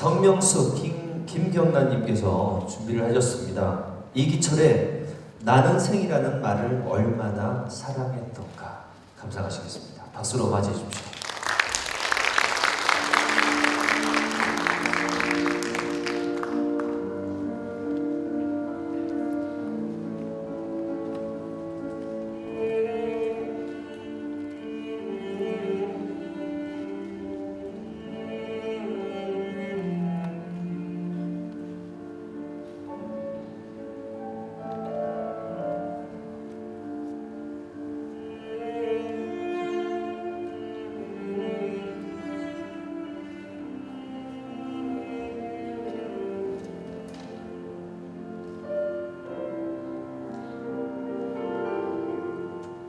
정명수 김, 김경란님께서 준비를 하셨습니다. 이기철의 나는 생이라는 말을 얼마나 사랑했던가 감상하시겠습니다. 박수로 맞이해 주십시오.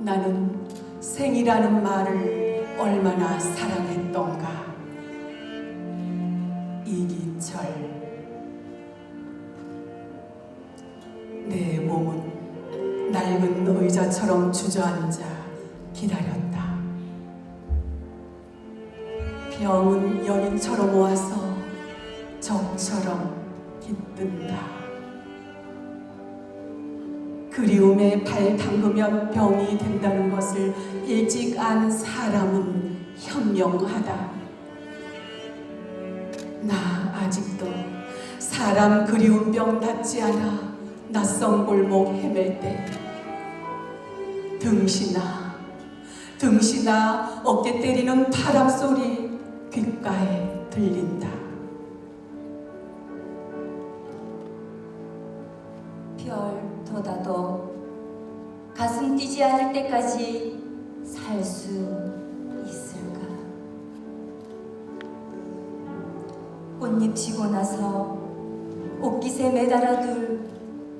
나는 생이라는 말을 얼마나 사랑했던가. 이기철. 내 몸은 낡은 의자처럼 주저앉아 기다렸다. 병은 연인처럼 와서 적처럼 깃든다. 그리움에 발 담그면 병이 된다는 것을 일찍 안 사람은 현명하다. 나 아직도 사람 그리운 병 낫지 않아 낯선 골목 헤맬 때 등신아 등신아 어깨 때리는 바람 소리 귓가에 들린다. 별 돋아도 가슴 뛰지 않을 때까지 살 수 있을까? 꽃잎 지고 나서 옷깃에 매달아둘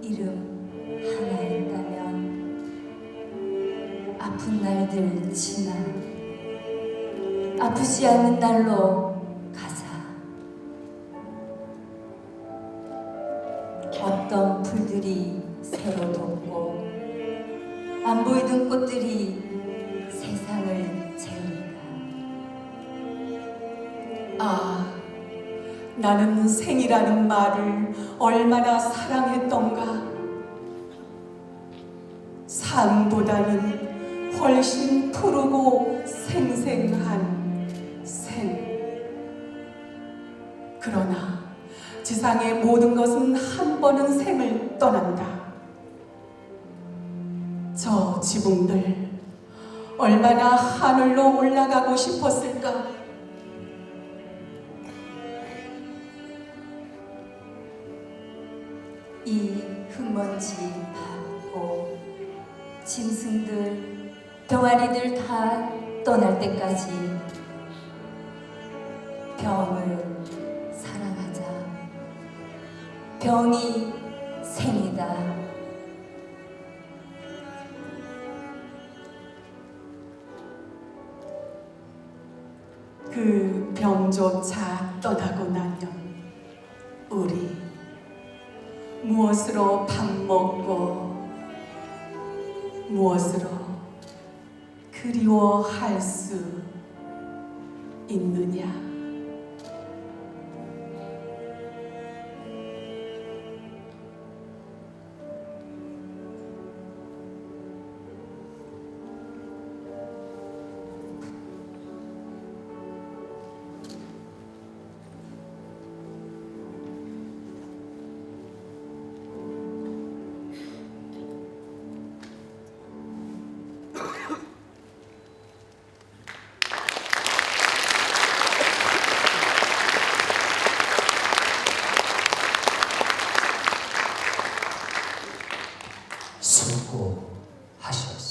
이름 하나 있다면 아픈 날들 지나 아프지 않는 날로 새로 돋고 안 보이던 꽃들이 세상을 채운다. 아, 나는 생이라는 말을 얼마나 사랑했던가. 삶보다는 훨씬 푸르고 생생한 생. 그러나 지상의 모든 것은 한 번은 생을 떠난다. 저 지붕들 얼마나 하늘로 올라가고 싶었을까? 이 흙먼지 밟고 짐승들, 병아리들 다 떠날 때까지 병을 사랑하자. 병이 생이다. 그 병조차 떠나고 나면 우리 무엇으로 밥 먹고 무엇으로 그리워할 수 있느냐? 수고하셨습니다.